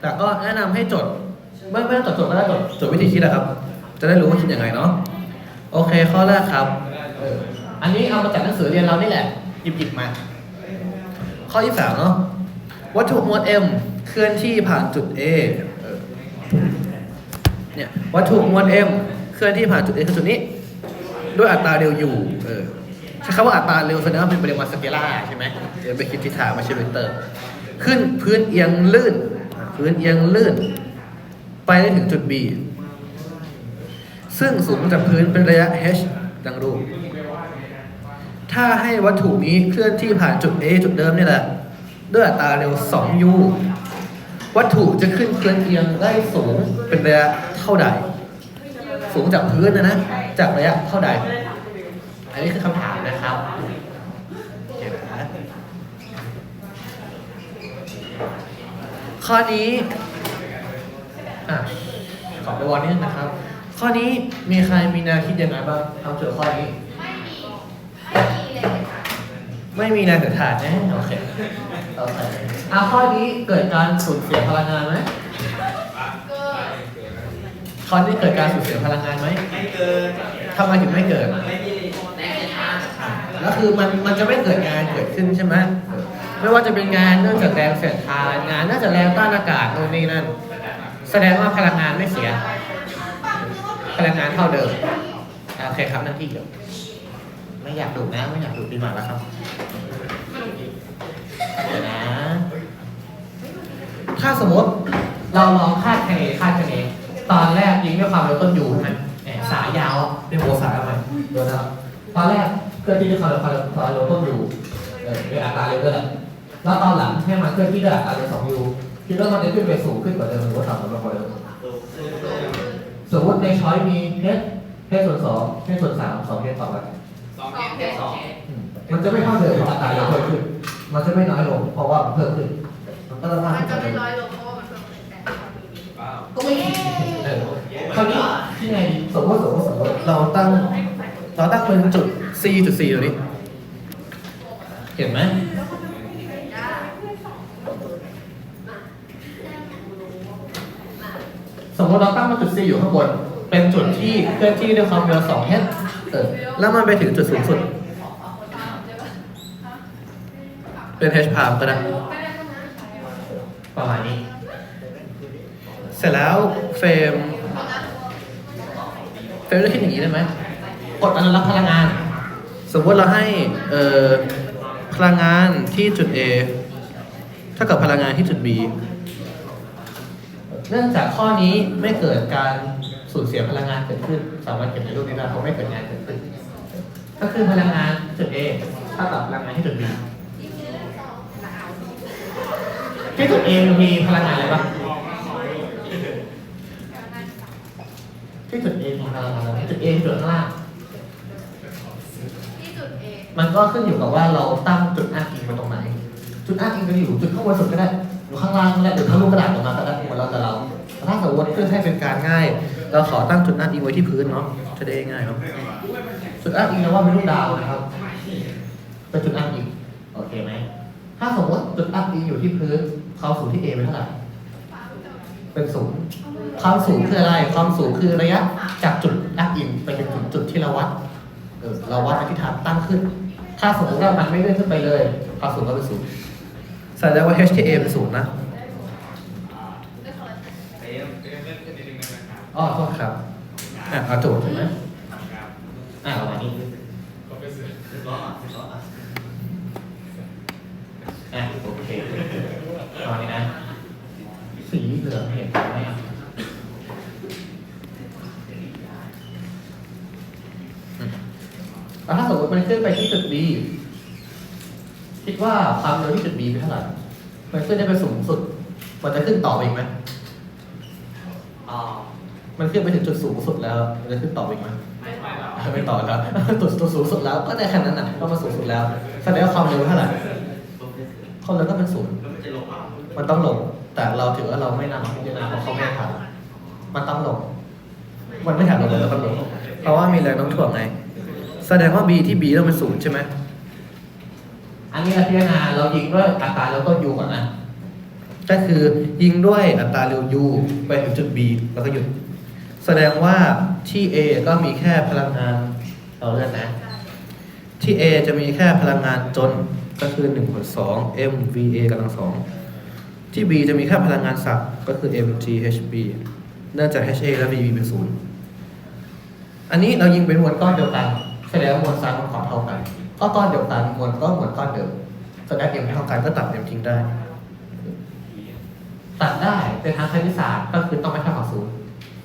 แต่ก็แนะนำให้จดไม่ไม่ต้องจดจดก็ได้จดจดวิธีคิดนะครับ จะได้รู้ว่าคิดยังไงเนาะโอเคข้อแรกครับเอออันนี้เอามาจากหนังสือเรียนเรานี่แหละหยิบหยิบมา ข้อที่สามเนาะวัตถุมวล m เคลื่อนที่ผ่านจุด A เออเนี่ยวัตถุมวล m เคลื่อนที่ผ่านจุด A คือจุดนี้ ด้วยอัตราเร็ว u เออใช้คำว่าอัตราเร็วแสดงว่าเป็นปริมาณสเกลาร์ใช่ไหมเดี๋ยวไปคิดทิศทางไม่ใช่เวกเตอร์ ขึ้นพื้นเอียงลื่นอะ พื้นเอียงลื่น ไปได้ถึงจุด B ซึ่งสูงจากพื้นเป็นระยะ h ดังรูป ถ้าให้วัตถุนี้เคลื่อนที่ผ่านจุด A จุดเดิมนี่แหละ ด้วยอัตราเร็ว 2u วัตถุจะขึ้นเคลื่อนเอียงได้สูงเป็นระยะเท่าใด สูงจากพื้นนะนะ จากระยะเท่าใด อันนี้คือคำถามนะครับเห็นไหม ข้อนี้อะขอไปวอร์นิ่งนะครับ ข้อนี้มีใครมีแนวคิดยังไงบ้างทำโจทย์ข้อนี้ ไม่มีแรงเกิดฐานนะโอเคโอเคเอาข้อนี้เกิดการสูญเสียพลังงานไหมข้อนี้เกิดการสูญเสียพลังงานไหมไม่เกินทำไมถึงไม่เกิดไม่มีแรงช้าแล้วคือมันมันจะไม่เกิดงานเกิดขึ้นใช่ไหม ไม่ว่าจะเป็นงานเนื่องจากแรงเสียดทานงานน่าจะแรงต้านอากาศโน่นนี่นั่น แสดงว่าพลังงานไม่เสีย พลังงานเท่าเดิมโอเคครับหนั่นที่เดียวไม่อยากดูนะไม่อยากดูดีมากแล้วครับเดี๋ยวนะ ถ้าสมมติเราลองคาดคะเนคาดคะเนตอนแรกยิงด้วยความเร็วต้นยูใช่ไหมแหมสายยาวอะเรียกโมสายทำไมเดี๋ยวนะครับตอนแรกเคลื่อนที่ด้วยความเร็วความเร็วความเร็วต้นยูเออด้วยอัตราเร็วด้วยแหละ แล้วตอนหลังให้มันเคลื่อนที่ด้อัตราเร็วสองยูคิดว่ามันจะขึ้นไปสูงขึ้นกว่าเดิมหรือว่าต่ำกว่าเดิมสมมติในช้อยมีเฮดเฮดส่วนสองเฮดส่วนสามสองเฮดต่อกันสองเอ็ดแค่สองมันจะไม่เท่าเดิมเพราะอัตราเร็วเพิ่มขึ้น มันจะไม่น้อยลง เพราะว่ามันเพิ่มขึ้น มันก็ต้องมากมันขึ้นจะไม่เดิมน้อยลงเพราะว่ามันเพิ่มเป็นแสนก็ไม่ดเออคราวนี้ที่ไงดีสมมติสมมติสมมติเราตั้งเราตั้งเป็นจุด C จุด C ตัวนี้ เห็นไหม สมมติเราตั้งมาจุด C อยู่ข้างบน เป็นจุดที่เคลื่อนที่ด้วยความเร็ว2 h เออแล้วมันไปถึงจุดสูงสุด เป็น h พามก็ได้ประมาณนี้ เสร็จแล้วเฟรมเฟรมจะคิดอย่างนี้ได้ไหมกดอนุรักษ์พลังงาน สมมติเราให้เอ่อพลังงานที่จุด A เท่ากับพลังงานที่จุด B เนื่องจากข้อนี้ไม่เกิดการสูญเสียพลังงานเกิดขึ้น สามารถเก็บในรูปนี้ได้เพราะไม่เกิดงานเกิดขึ้น ก็คือพลังงานจุด A เท่ากับพลังงานที่จุด B ที่จุด A มีพลังงานอะไรบ้างที่จุด A มีพลังงานอะไรจุด A จุดข้างล่างที่จุดเอมันก็ขึ้นอยู่กับว่าเราตั้งจุดอ้างอิงไว้ตรงไหน จุดอ้างอิงจะอยู่จุดข้างบนสุดก็ได้ อยู่ข้างล่างก็ได้หรือทะลุกระดาษออกมาก็ได้หมดแล้วแต่เราถ้าสมมติเพื่อให้เป็นการง่าย เราขอตั้งจุดอ้างอิงไว้ที่พื้นเนาะจะได้ง่ายเนาะจุดอ้างอิงเราว่าเป็นลูกดาวนะครับเป็นจุดอ้างอิงโอเคไหมถ้าสมมติจุดอ้างอิงอยู่ที่พื้นความสูงที่ A เป็นเท่าไหร่เป็นศูนย์ความสูงคืออะไร ความสูงคือระยะจากจุดอ้างอิงไปถึงจุดจุดที่เราวัดเอราวัดทิศทางตั้งขึ้น ถ้าสมมติว่ามันไม่เลื่อนขึ้นไปเลย ความสูงก็เป็นศูนย์ แสดงว่า HTA เป็นศูนย์นะอ๋อโทษครับอะเอาโจทย์ใช่ไหมอะประมาณนี้ก็ไปซื้อก็ก็อะโอเคประมาณนี้นะ สีเหลืองเห็นไหมอะแล้วถ้าสมมติมันขึ้นไปที่จุด B คิดว่าความเร็วที่จุด B เป็นเท่าไหร่มันขึ้นได้ไปสูงสุด มันจะขึ้นต่อไปอีกไหมอ๋อมันขึ้นไปถึงจุดสูงสุดแล้ว มันจะขึ้นต่อไปอีกไหมไม่ไม่หรอกไม่ต่อแล้วจุดจุดสูงสุดแล้ว ก็ได้แค่นั้นน่ะก็มาสูงสุดแล้ว แสดงว่าความเร็วเท่าไหร่ความเร็วก็เป็นศูนย์แล้วมันจะลงอะมันต้องลง แต่เราถือว่าเราไม่นำมาพิจารณาเพราะเขาไม่ให้ทำมันต้องลง มันไม่ถามลงเลยแล้วมันลง เพราะว่ามีแรงโน้มถ่วงไง แสดงว่า B ที่ B ต้องเป็นศูนย์ใช่ไหม อันนี้เราพิจารณาเรายิงด้วยอัตราแล้วก็ยูก่อนนะก็คือยิงด้วยอัตราเร็ว u ไปถึงจุด b แล้วก็หยุด แสดงว่าที่ a ก็มีแค่พลังงานเราเลือกนะ ที่ a จะมีแค่พลังงานจนก็คือ1ส่วน2 m v a กำลังสองที่ b จะมีแค่พลังงานศักย์ก็คือ m g h b เนื่องจาก h a และ v b เป็นศูนย์อันนี้เรายิงเป็นมวลก้อนเดียวกันแสดงว่ามวลซ้ายมวลขวาเท่ากัน ก็ก้อนเดียวกันมวลก็มวลก้อนเดิมแสดง m เท่ากันก็ตัด m ทิ้งได้ ตัดได้เป็นทางคณิตศาสตร์ก็คือต้องไม่เท่ากับศูนย์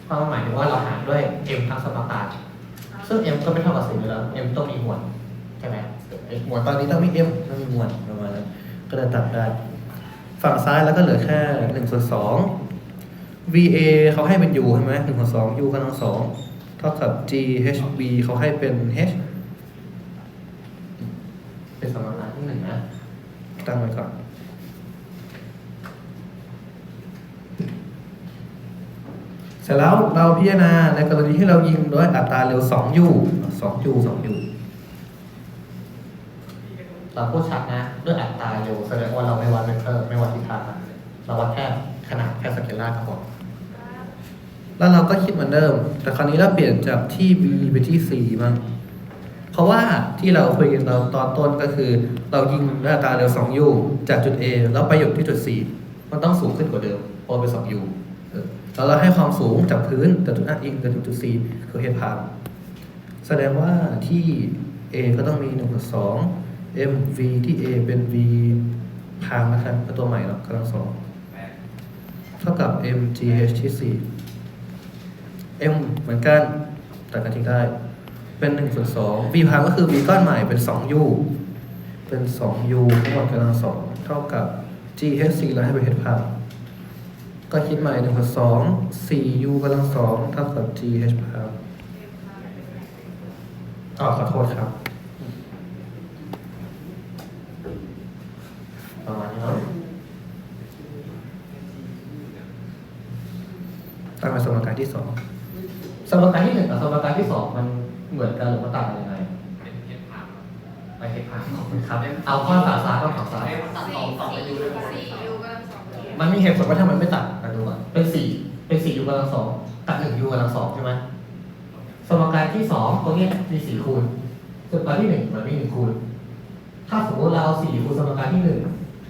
เพรามหมายถึงว่าเราหารด้วย m ทั้งสมการซึ่ง m ก็ไม่เท่ากับศูนย์อยู่แล้ว m ต้องมีมวลใช่ไหมมวลตอนนี้ต้องมี m ต้องมีมวลประมาณนั้นก็เลยตัดได้ ฝั่งซ้ายแล้วก็เหลือแค่หนึ่งส่วนสอง VA เขาให้เป็น U ใช่ไหมหนึ่งส่วนสอง U กำลังสองเท่ากับ GHB เขาให้เป็น H เป็นสมการที่หนึ่งนะ ตั้งไว้ก่อน เสร็จแล้วเราพิจารณาในกรณีที่เรายิงด้วยอัตราเร็ว 2U 2U 2U เราพูดชัดนะด้วยอัตราเร็วแสดงว่าเราไม่วัดเวกเตอร์ไม่วัดทิศทางนะเราวัดแค่ขนาดแค่สเกลาร์ก็พอแล้วเราก็คิดเหมือนเดิม แต่คราวนี้เราเปลี่ยนจากที่ B ไปที่ C บ้าง เพราะว่าที่เราคุยกันเราตอนต้นก็คือ เรายิงด้วยตราเร็ว 2U จากจุด A แล้วไปหยุดที่จุด C มันต้องสูงขึ้นกว่าเดิมเพราะเป็น 2U เออแล้วเราให้ความสูงจากพื้นจากจุด R อิงกับจุด C คือ head part แสดงว่าที่ A ก็ต้องมี1นึ่งสอง mv ที่ A เป็น v พางนะครับเป็นตัวใหม่เนาะกำลังสองเท่ากับ mgh ที่4 m เหมือนกันตัดกันทิ้งได้ เป็น1ส่วน2 v พาก็คือ v ก้อนใหม่เป็น 2u เป็น 2u ทั้งหมดกำลังสองเท่ากับ gh 4แล้วให้เป็น h พาก็คิดใหม่1ส่วน2 4u กำลังสองเท่ากับ gh พาอ๋อขอโทษครับประมาณนี้เนาะตั้งเป็นสมการที่สองสมการที่หนึ่งกับสมการที่สองมัน เหมือนกันหรือมันต่างกันยังไงเป็นเห็ดผ่านไปเทคผ่านขอบคุณครับ เอาข้อสาสาข้อสาสาตัดสองสองไปดูด้วยกันสี่ยูก็สองยูมันมีเหตุผลว่าทำไมไม่ตัดกันดูอะเป็นสี่เป็นสี่ยูกำลังสองตัดหนึ่งยูกำลังสองใช่ไหมสมการที่สองตรงเนี้ยมีสี่คูณสมการที่หนึ่งมันมีหนึ่งคูณ ถ้าสมมติเราเอาสี่คูณสมการที่หนึ่ง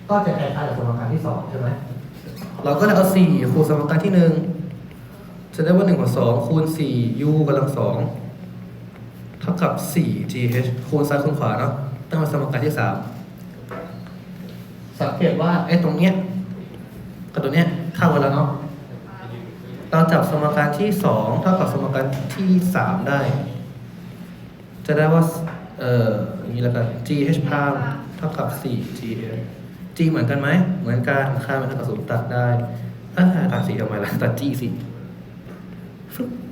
ก็จะคล้ายๆกับสมการที่สองใช่ไหมเราก็จะเอาสี่คูณสมการที่หนึ่งจะได้ว่าหนึ่งกับสองคูณสี่ยูกำลังสอง เท่ากับสี่ gh คูณซ้ายคูณขวาเนาะตั้งเป็นสมการที่สามสังเกตว่าไอ้ตรงเนี้ยกับตัวเนี้ยเท่ากันแล้วเนาะเราจับสมการที่สองเท่ากับสมการที่สามได้ จะได้ว่า เอ่ออย่างนี้แล้วกัน g h พามเท่ากับสี่ g h g เหมือนกันไหม เหมือนกัน ค่ามันเท่ากับศูนย์ตัดได้อ่าตัดสี่ทำไมล่ะ ตัด g สิ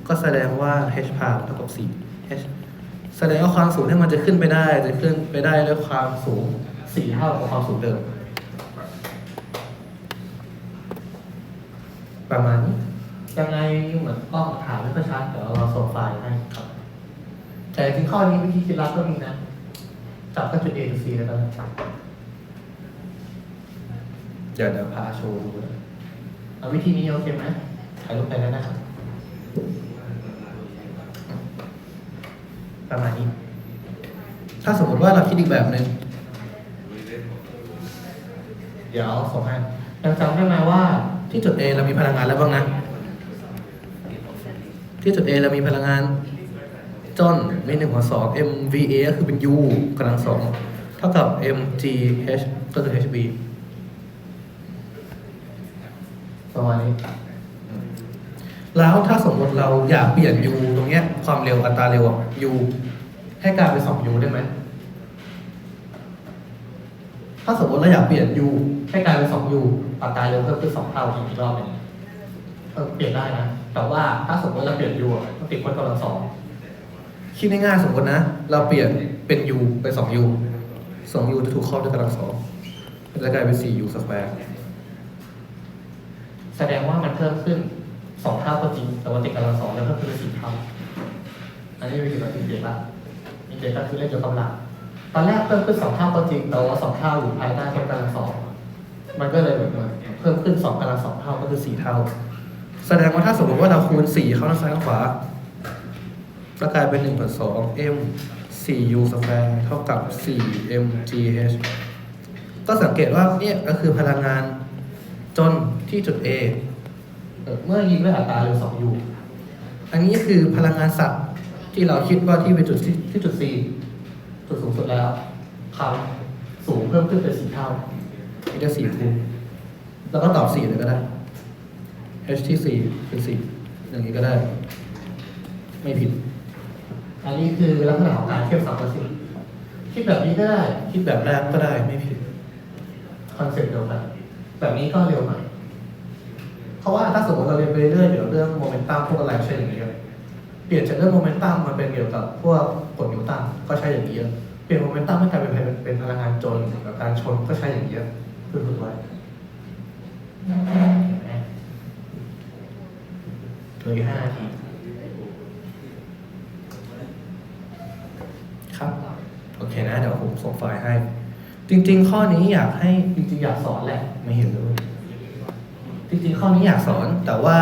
ก็แสดงว่า h พามเท่ากับสี่ h แสดงว่าความสูงที่มันจะขึ้นไปได้จะขึ้นไปได้ด้วยความสูงสี่เท่ากับความสูงเดิม ประมาณนี้ยังไงเหมือนกล้องถ่ายไม่ค่อยชัดเดี๋ยวเราส่งไฟล์ให้ครับ แต่จริงข้อนี้วิธีคิดลับก็มีนะ จับก็จุด A จุด C แล้วกันนะเดี๋ยวเดี๋ยวพาโชว์ดูนะเอาวิธีนี้โอเคไหมถ่ายรูปไปแล้วนะครับ ประมาณนี้ ถ้าสมมติว่าเราคิดอีกแบบหนึ่งเดี๋ยวส่งให้ยังจำได้ไหมว่าที่จุด A เรามีพลังงานแล้วบ้างนะ ที่จุด A เรามีพลังงานจอนมีหนึ่งหัวสอง MVA ก็คือเป็น U กำลังสองเท่ากับ MGH ก็คือ HB ประมาณนี้ แล้วถ้าสมมติเราอยากเปลี่ยน U ตรงเนี้ยความเร็วอัตราเร็วอะ U ให้กลายเป็น 2U ได้ไหมถ้าสมมติเราอยากเปลี่ยน U ให้กลายเป็น 2U อัตราเร็วเพิ่มขึ้น2เท่าอีกรอบหนึ่งเปลี่ยนได้นะ แต่ว่าถ้าสมมติเราเปลี่ยน U อะต้องติดคนกำลังสองคิดง่ายๆสมมตินะ เราเปลี่ยนเป็น U เป็น 2U 2U จะถูกครอบด้วยกำลังสองจะกลายเป็น 4U สแควร์แสดงว่ามันเพิ่มขึ้น 2เท่าก็จริง แต่ว่าติดกำลังสองแล้วเพิ่มขึ้นเป็น4เท่าอันนี้วิธีการติดเด็กละมีเด็กก็คือเล่นยกกำลังตอนแรกเพิ่มขึ้นสองเท่าก็จริง แต่ว่าสองเท่าอยู่ภายใต้แค่กำลังสองมันก็เลยแบบว่าเพิ่มขึ้นสองกำลังสองเท่าก็คือสี่เท่า แสดงว่าถ้าสมมติว่าเราคูณสี่เข้าด้านซ้ายข้างขวาก็กลายเป็นหนึ่งส่วนสอง m สี่ u สแควร์เท่ากับสี่ m g h ก็สังเกตว่าเนี่ยก็คือพลังงานจนที่จุด A เอ่อเมื่อยิงด้วยอัตราเร็ว2 u อันนี้คือพลังงานสัตว์ที่เราคิดว่าที่เป็นจุดที่ที่จุด C จุดสูงสุดแล้วความสูงเพิ่มขึ้นเป็นสี่เท่านี่ก็สี่คูณแล้วก็ตอบสี่เลยก็ได้ h ที่สี่คือสี่อย่างนี้ก็ได้ ไม่ผิด อันนี้คือลักษณะของการเทียบสองกับสี่คิดแบบนี้ก็ได้ คิดแบบแรกก็ได้ไม่ผิด คอนเซ็ปต์เดียวกันแบบนี้ก็เร็วหน่อย เพราะว่าถ้าสมมติเราเรียนไปเรื่อยๆเดี๋ยวเรื่องโมเมนตัมพวกอะไรใช่อย่างนี้เยอะเปลี่ยนจากเรื่องโมเมนตัมมาเป็นเกี่ยวกับพวกกฎนิวตันก็ใช้อย่างนี้เยอะเปลี่ยนโมเมนตัมให้กลายเป็นเป็นเป็นพลังงานจนกับการชนก็ใช้อย่างนี้เยอะคือฝึกไว้เห็นไหมเหลืออกห้านาทีครับ โอเคนะ เดี๋ยวผมส่งไฟล์ให้ จริง ๆ ข้อนี้อยากให้จริงๆ อยากสอนแหละ ไม่เห็นเลย จริงๆข้อนี้อยากสอนแต่ว่า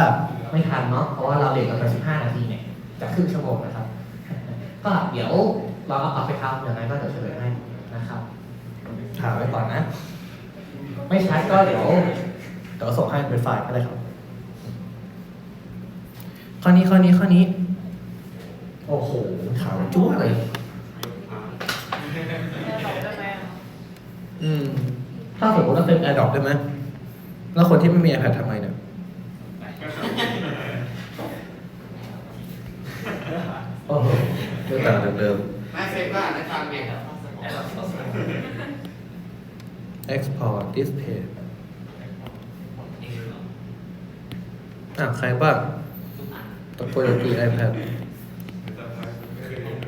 ไม่ทันเนาะเพราะว่าเราเรียนกันไป15 นาทีเนี่ยจะครึ่งชั่วโมงนะครับ ก็เดี๋ยวเราเอากลับไปทำอย่างไรก็เดี๋ยวเฉลยให้นะครับถามไว้ก่อนนะ ไม่ชัดก็เดี๋ยวเดี๋ยวส่งให้เป็นไฟล์ก็ได้ครับ ข้อนี้ข้อนี้ข้อนี้ โอ้โหขาวจั๊วเลยอืมถ้าสมมติว่าเป็น AirDrop ได้ไหม แล้วคนที่ไม่มี iPad ทำไงเนี่ย โอ้โหเรื่องต่างจากเดิม ไม่เฟซว่าในทางเนี่ย Export Display อะใครบ้างตะโกนตี iPad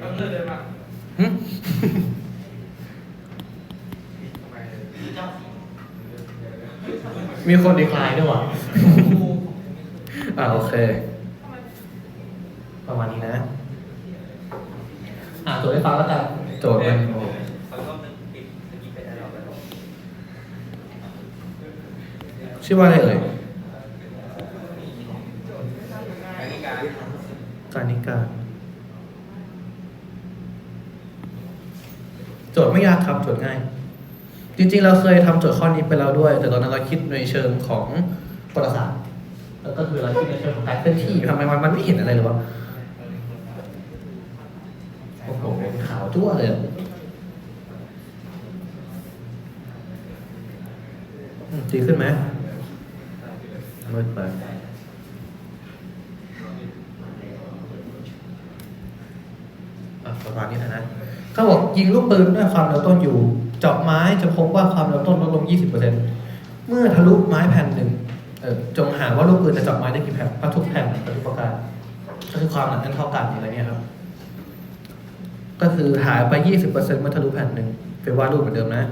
ต้องเลือกเลยว่า หึ มีคนดีคลายด้วยว่ะอ่าโอเค ประมาณนี้นะ อ่าโจทย์ให้ฟังแล้วกันโจทย์มันโอ้ชื่อว่าอะไรเอ่ยการนิการการนิการโจทย์ไม่ยากครับโจทย์ง่าย จริงๆ เราเคยทำโจทย์ข้อนี้ไปแล้วด้วย แต่ตอนนั้นเราคิดในเชิงของประวัติศาสตร์แล้วก็คือเราคิดในเชิงของการเคลื่อนที่ทำไมมันมันไม่เห็นอะไรเลยวะโอ้โหขาวจั่วเลยดีขึ้นไหมมืดไปอะประมาณนี้นะนะเขาบอกยิงลูกปืนด้วยความเร็วต้นอยู่ เจาะไม้จะพบว่าความเร็วต้นลดลง 20%เมื่อทะลุไม้แผ่นหนึ่งจงหาว่าลูกปืนจะเจาะไม้ได้กี่แผ่นพระทุกแผ่นทุกประการก็คือความหนาแน่นเท่ากันอะไรเนี่ยครับ ก็คือหายไป 20%เมื่อทะลุแผ่นหนึ่งไปวาดรูปเหมือนเดิมนะ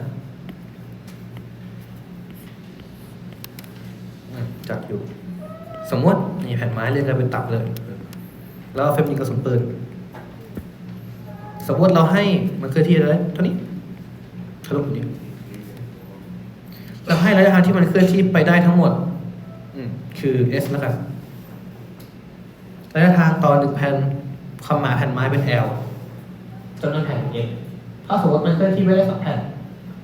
จัดอยู่ สมมติมีแผ่นไม้เรียงกันเป็นตับเลย แล้วเฟรมยิงกระสุนปืน สมมติเราให้มันเคลื่อนที่เลยเท่านี้ ทะลุแบบนี้เราให้ระยะทางที่มันเคลื่อนที่ไปได้ทั้งหมดอืมคือ s แล้วกันระยะทางต่อหนึ่งแผ่นความหมายแผ่นไม้เป็น l จำนวนแผ่น x ถ้าสมมติมันเคลื่อนที่ไปได้สองแผ่น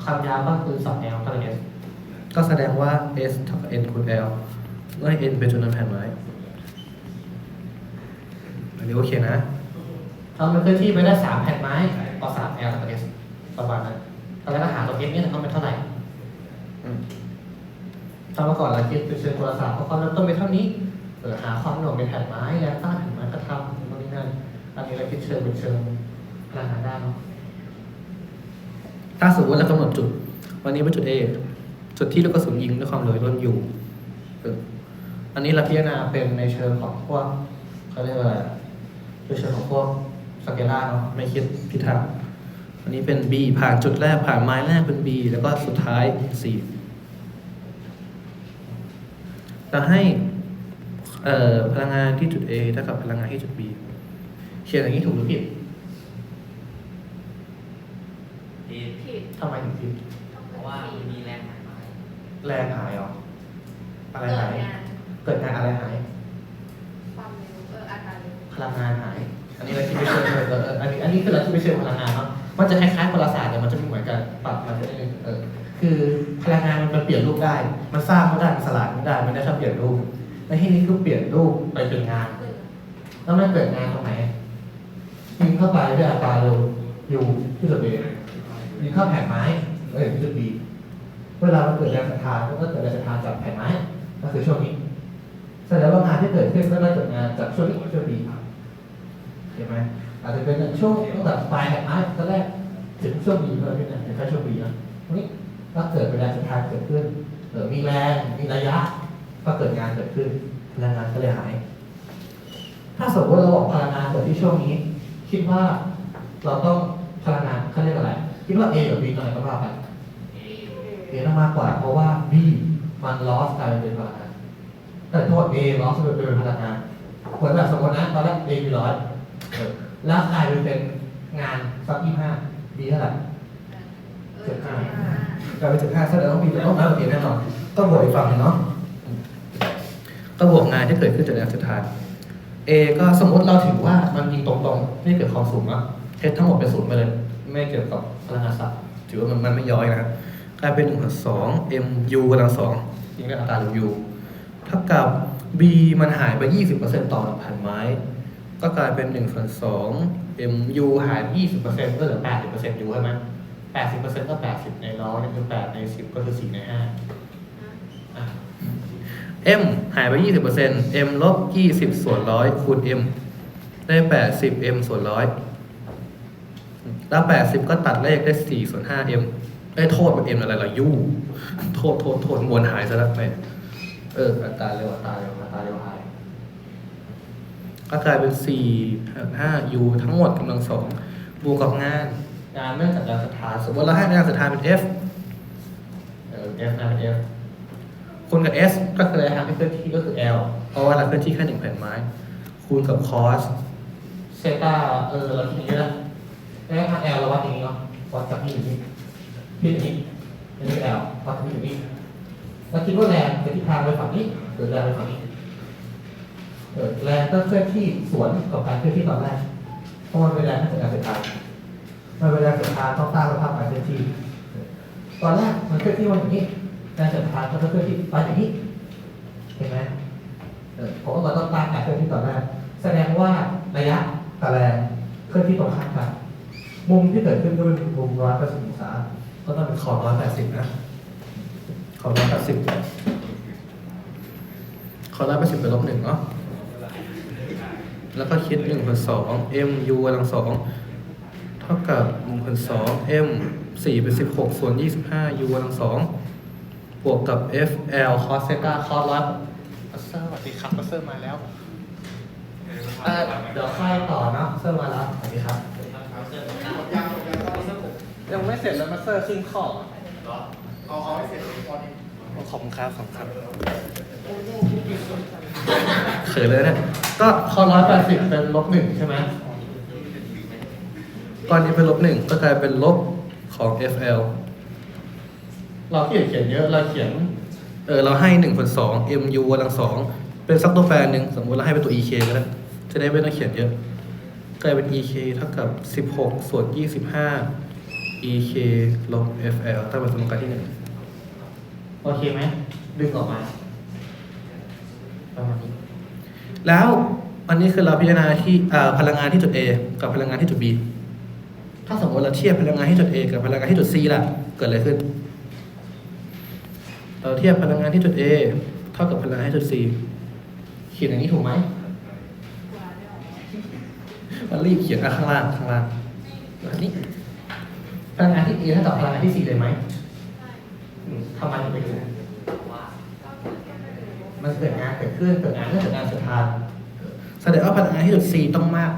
ความยาวก็คือสอง l ก็เป็น s ก็แสดงว่า s เท่ากับ n คูณ l เมื่อ n เป็นจำนวนแผ่นไม้อันนี้โอเคนะถ้ามันเคลื่อนที่ไปได้สามแผ่นไม้ต่อสาม l เท่ากับ s ประมาณนั้น แล้วก็หาตัว s เนี่ยต้องเป็นเท่าไหร่อืมถ้าเมื่อก่อนเราคิดเป็นเชิงโทรศัพท์เพราะความเริ่มต้นเป็นเท่านี้เออหาความหน่วงเป็นแผ่นไม้แรงต้านแผ่นไม้กระทำตรงนี้นั่นอันนี้เราคิดเชิงเป็นเชิงพลังงานได้เนาะถ้าสมมติเรากำหนดจุด วันนี้เป็นจุด A จุดที่ลูกกระสุนยิงด้วยความเร็วล้นอยู่เอออันนี้เราพิจารณาเป็นในเชิงของพวกเขาเรียกว่าอะไรอะในเชิงของพวกสเกล่าเนาะไม่คิดพิถัน อันนี้เป็น B ผ่านจุดแรกผ่านไม้แรกเป็น B แล้วก็สุดท้าย C เราให้เอ่อพลังงานที่จุด A เท่ากับพลังงานที่จุด B เขียนอย่างนี้ถูกหรือผิดผิดผิดทำไมถึงผิดเพราะว่ามันมีแรงหมายไม้แรงหายเหรออะไรเกิดหายงานเกิดงานอะไรหายความเร็วเอออัตราเร็วพลังงานหาย อันนี้เราที่ไม่เชื่อเออเออเอออันนี้อันนี้คือเราที่ไม่เชื่อพลังงานเนาะ มันจะคล้ายๆพลศาสตร์แต่มันจะไม่เหมือนกันปรับมันได้เออคือพลังงานมันเปลี่ยนรูปได้ มันสร้างไม่ได้มันสลายไม่ได้มันได้แค่เปลี่ยนรูปในที่นี้คือเปลี่ยนรูปไปเป็นงาน แล้วมันเกิดงานตรงไหนยิงเข้าไปด้วยอัตราร็วอยู่ที่จุดเอยิงเข้าแผ่นไม้เอ้ยที่จุดบีเวลามันเกิดแรงสะท้านก็เกิดแรงสะท้านจากแผ่นไม้ก็คือช่วงนี้แสดงว่างานที่เกิดขึ้นก็ได้เกิดงานจากช่วงนี้ช่วงบีเห็นไหม อาจจะเป็นช่วงตั้งแต่ปลายแผ่นไม้ตอนแรกถึงช่วงบีเพิ่มขึ้นนะถึงแค่ช่วงบีนะนี่ก็เกิดเป็นแรงสะท้านเกิดขึ้นเออมีแรงมีระยะ ก็เกิดงานเกิดขึ้นพลังงานก็เลยหาย ถ้าสมมติเราบอกพลังงานเกิดที่ช่วงนี้ คิดว่าเราต้องพลังงานเขาเรียกอะไร คิดว่า A กับ B ตัวไหนต้องมากกว่ากัน A ต้องมากกว่า เพราะว่า B มัน loss กลายเป็นพลังงานแต่โทษ A loss เป็นพลังงานเหมือนแบบสมมตินะตอนแรก A มีร้อย แล้วกลายเป็นเป็นงานสักยี่ห้า B เท่าไหร่เออกลายเป็นจุดห้าแสดงว่า B จะต้องมากกว่า A แน่นอนต้องบวกอีกฝั่งหนึ่งเนาะก็บวกงานที่เกิดขึ้นจากแรงสุดท้าย A ก็สมมติเราถือว่ามันยิงตรงๆไม่เกิดความสูงอะเทสทั้งหมดเป็นศูนย์ไปเลย ไม่เกี่ยวกับพลังงานสัตว์ถือว่ามันมันไม่ย้อยนะครับกลายเป็นหนึ่งส่วนสอง mu กำลังสองยิงด้วยอัตราเร็ว u เท่ากับ b มันหายไป 20%ต่อแผ่นไม้ ก็กลายเป็น1ส่วน2 mu หาย20%ก็เหลือ80% u ใช่ไหม80%ก็80ในร้อยนี่คือ8ใน10ก็คือ4ใน5อะ m หายไป20% m ลบ20ส่วนร้อยคูณ m ได้80 m ส่วนร้อยแล้ว80ก็ตัดเลขได้4ส่วน5 m ได้โทษมัน m อะไรล่ะ u โทษโทษโทษมวลหายซะแล้วไปเอออัตราเร็วอัตราเร็วอัตราเร็วหาย ก็กลายเป็น4 5 u ทั้งหมดกำลังสองบวกกับงาน งานเนื่องจากแรงสถานสมมติเราให้แรงสถานเป็น f เออ f นะเป็น f คูณกับ s ก็คือระยะทางที่เคลื่อนที่ก็คือ l เพราะว่าเราเคลื่อนที่แค่หนึ่งแผ่นไม้ คูณกับ cos เซตาเออเราคิดอย่างนี้นะระยะทาง l เราวัดอย่างนี้เนาะวัดจากนี่ถึงนี่ที่ถึงนี่อันนี้ l วัดจากนี่ถึงนี่เราคิดว่าแรงจะทิศทางไปฝั่งนี้หรือแรงไปฝั่งนี้เออ แรงก็เคลื่อนที่สวนกับการเคลื่อนที่ตอนแรกเพราะมันเป็นแรงที่เกิดการเสียดทานมันเป็นแรงเสียดทานต้องสร้างสภาพการเคลื่อนที่ตอนแรกมันเคลื่อนที่มาอย่างนี้แรงเสียดทานก็จะเคลื่อนที่ไปอย่างนี้เห็นไหมเออผมก็ต้องตามการเคลื่อนที่ตอนแรกแสดงว่าระยะกับแรงเคลื่อนที่ตรงข้ามกันมุมที่เกิดขึ้นก็เป็นมุมร้อยแปดสิบองศาก็ต้องเป็นขอบร้อยแปดสิบนะขอบร้อยแปดสิบขอบร้อยแปดสิบเป็นลบหนึ่งเนาะ แล้วก็คิดหนึ่งส่วนสอง m u กำลังสองเท่ากับหนึ่งส่วนสอง m สี่เป็นสิบหกส่วนยี่สิบห้า u กำลังสองบวกกับ f l cos เซตา cos ร้อยบัสเซอร์สวัสดีครับบัสเซอร์มาแล้วเอ่อเดี๋ยวค่อยต่อเนาะเซอร์มาแล้วสวัสดีครับยังยังต้องเส้นผมยังไม่เสร็จเลยบัสเซอร์ครึ่งข้อเหรอเอาเอาให้เสร็จก่อนดิขอบคุณครับขอบคุณครับ เขินเลยเนี่ยก็คอร้อยแปดสิบเป็นลบหนึ่งใช่ไหมก้อนนี้เป็นลบหนึ่งก็กลายเป็นลบของ FL เราเขียนเขียนเยอะเราเขียน เออเราให้หนึ่งส่วนสอง MU กำลังสองเป็นซักตัวแปรหนึ่งสมมุติเราให้เป็นตัว EK ก็ได้จะได้ไม่ต้องเขียนเยอะ กลายเป็น EK เท่ากับสิบหกส่วนยี่สิบห้า EK ลบ FL ตั้งเป็นสมการที่หนึ่งโอเคไหมดึงออกมา ประมาณนี้ แล้วอันนี้คือเราพิจารณาที่พลังงานที่จุด A กับพลังงานที่จุด B ถ้าสมมติเราเทียบพลังงานที่จุด A กับพลังงานที่จุด C ล่ะ เกิดอะไรขึ้น เราเทียบพลังงานที่จุด A เท่ากับพลังงานที่จุด C เขียนอย่างนี้ถูกไหมมันรีบเขียนอะข้างล่างข้างล่างอันนี้พลังงานที่ A เท่ากับพลังงานที่ C เลยไหมทำไมถึงไม่รู้ มันเกิดงานเกิดขึ้นเกิดงานเนื่องจากการเสียดทานแสดงว่าพลังงานที่จุด C ต้องมาก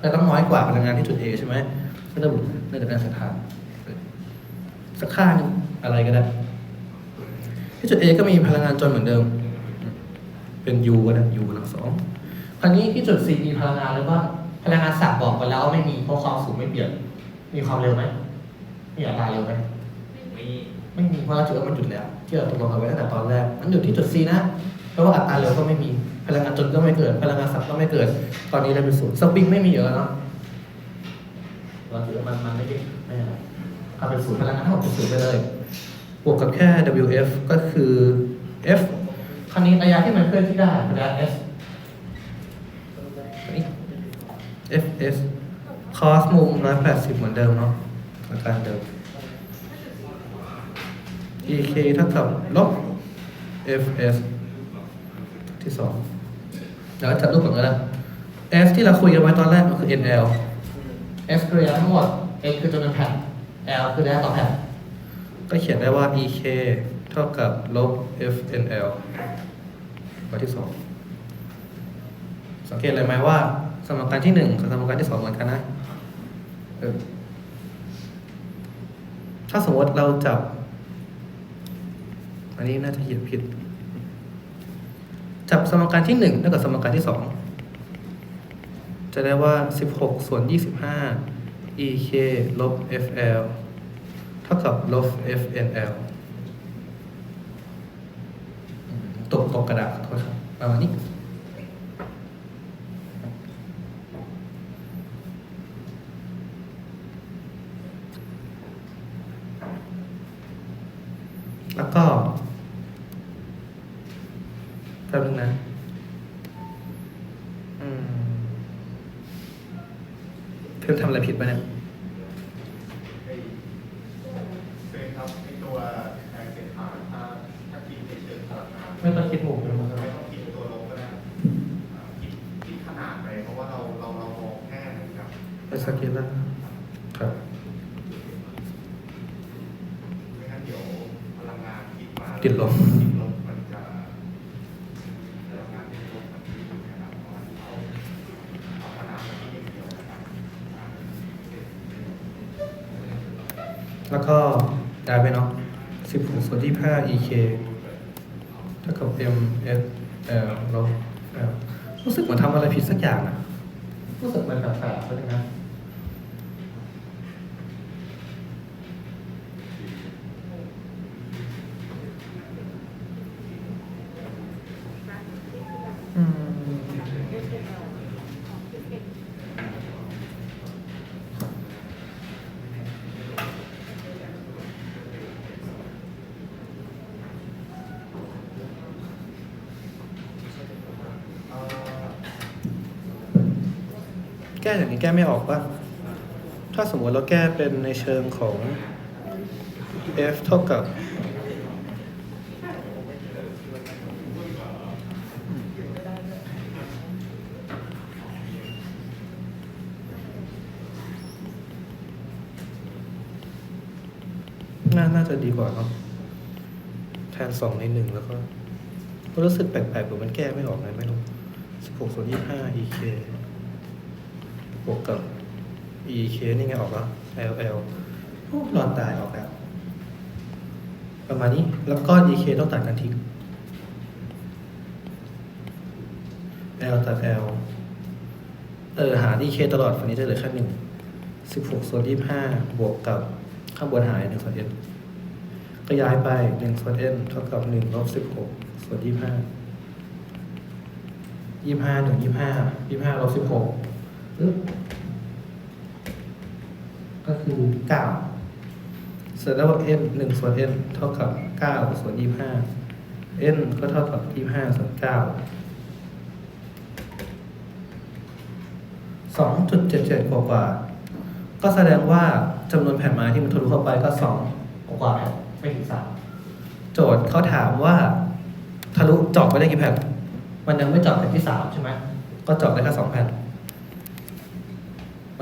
แต่ต้องน้อยกว่าพลังงานที่จุด A ใช่ไหมก็จะเนื่องจากการเสียดทานสักค่าหนึงอะไรก็ได้ ที่จุด A ก็มีพลังงานจนเหมือนเดิม เป็น U ก็ได้ U กำลังสองคราวนี้ที่จุด C มีพลังงานหรือว่าพลังงานสับบอกไปแล้วว่าไม่มีเพราะความสูงไม่เปลี่ยน มีความเร็วไหมมีอัตราเร็วไหมมี ไม่มีเพราะเราถือว่ามันหยุดแล้ว ที่เราตกลงกันไว้ตั้งแต่ตอนแรก มันหยุดที่จุด C นะ เพราะว่าอัตราเร็วก็ไม่มี พลังงานจนก็ไม่เกิด พลังงานสับก็ไม่เกิด ตอนนี้ได้เป็นศูนย์สปริงไม่มีอยู่แล้วเนาะเราถือว่ามันมันไม่ได้ไม่อะไรเอาเป็นศูนย์พลังงานทั้งหมดเป็นศูนย์ไปเลยบวกกับแค่ WF ก็คือ F คราวนี้ระยะที่มันเคลื่อนที่ได้ระยะ S นี่ FS cos มุม180เหมือนเดิมเนาะอาการเดิม EK เท่ากับลบ FS ที่สองแล้วจัดรูปก่อนก็ได้ S ที่เราคุยกันไว้ตอนแรกก็คือ NL S คือระยะทั้งหมด N คือจำนวนแผ่น L คือระยะต่อแผ่น ก็เขียนได้ว่า EK เท่ากับลบ FNL ข้อที่สองสังเกตเลยไหมว่า สมการที่หนึ่งกับสมการที่สองเหมือนกันนะเออถ้าสมมติเราจับ อันนี้น่าจะเขียนผิด จับสมการที่หนึ่งเท่ากับสมการที่สองจะได้ว่า 16 ส่วน 25 EK ลบ FL เท่ากับลบ FNL ตกตกกระดาษขอโทษครับประมาณนี้ แล้วก็แป๊บนึงนะ อืมเพิ่มทำอะไรผิดไปะเนี่ย ไอ้เฟรมครับไอ้ตัวแทนเศษฐานถ้าถ้าคิดในเชิงพลังงาน ไม่ต้องคิดหมู่เลยมั้ง ไม่ต้องคิดตัวลบก็ได้อ่าคิดคิดขนาดไปเพราะว่าเราเราเรามองแค่เหมือนกับไปสเกลแล้วครับไม่งั้นเดี๋ยวพลังงานคิดมาติดลบติดลบมันจะพลังงานติดลบมันจะอยู่นะครับเพราะว่าเอาเอาขนาดมาที่อย่างเดียวนะครับแล้วก็ได้ไปเนาะ16ส่วน25 EK เท่ากับ M S L ลบ L รู้สึกเหมือนทำอะไรผิดสักอย่างนะ รู้สึกมันแปลกๆไปเลยนะอื แก้อย่างนี้แก้ไม่ออกป่ะ ถ้าสมมติเราแก้เป็นในเชิงของ F เท่ากับ น่าน่าจะดีกว่าเนาะแทนสองในหนึ่งแล้วก็รู้สึกแปลกๆเหมือนมันแก้ไม่ออกไงไม่รู้สิบหกส่วนยี่ห้า EK บวกกับ EK นี่ไงออกแล้ว LL โอ้หลอดตายออกแล้ว ประมาณนี้ แล้วก็ EK ต้องตัดกันทิ้ง L ตัด L เออ หา EK ตลอดฝั่งนี้จะเหลือแค่หนึ่งสิบหกส่วนยี่ห้าบวกกับข้างบนหายหนึ่งส่วน n ก็ย้ายไปหนึ่งส่วน n เท่ากับหนึ่งลบสิบหกส่วนยี่ห้ายี่ห้าหนึ่งยี่ห้ายี่ห้าลบสิบหก ปึ๊บก็คือเก้าเสร็จแล้ว n หนึ่งส่วน n เท่ากับเก้าส่วนยี่ห้า n ก็เท่ากับยี่ห้าส่วนเก้าสองจุดเจ็ดเจ็ดกว่าๆก็แสดงว่าจำนวนแผ่นไม้ที่มันทะลุเข้าไปก็สองกว่าๆแผ่นไม่ถึงสามโจทย์เขาถามว่า ทะลุเจาะไปได้กี่แผ่น มันยังไม่เจาะแผ่นที่สามใช่ไหม ก็เจาะได้แค่สองแผ่น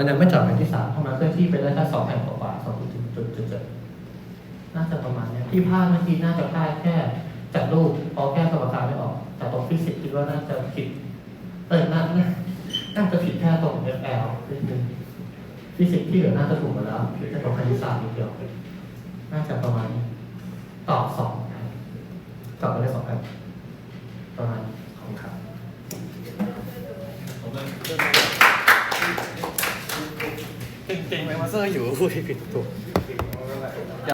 มันยังไม่จาะแผ่นที่สามเพราะมันเคลื่อนที่ไปได้แค่สองแผ่นกว่าๆสองจุดจุดจุดจุดน่าจะประมาณนี้ที่พลาดเมื่อกี้น่าจะพลาดแค่จัดรูปพอแก้สมการไม่ออก แต่ตรงฟิสิกส์คิดว่าน่าจะผิดเออน่าน่าจะผิดแค่ตรง FL นิดนึงฟิสิกส์ที่เหลือน่าจะถูกหมดแล้วแค่ตรงคณิตศาสตร์นิดเดียวน่าจะประมาณนี้ตอบสองตอบไปได้สองแผ่นประมาณของครับ 山さん覚えると。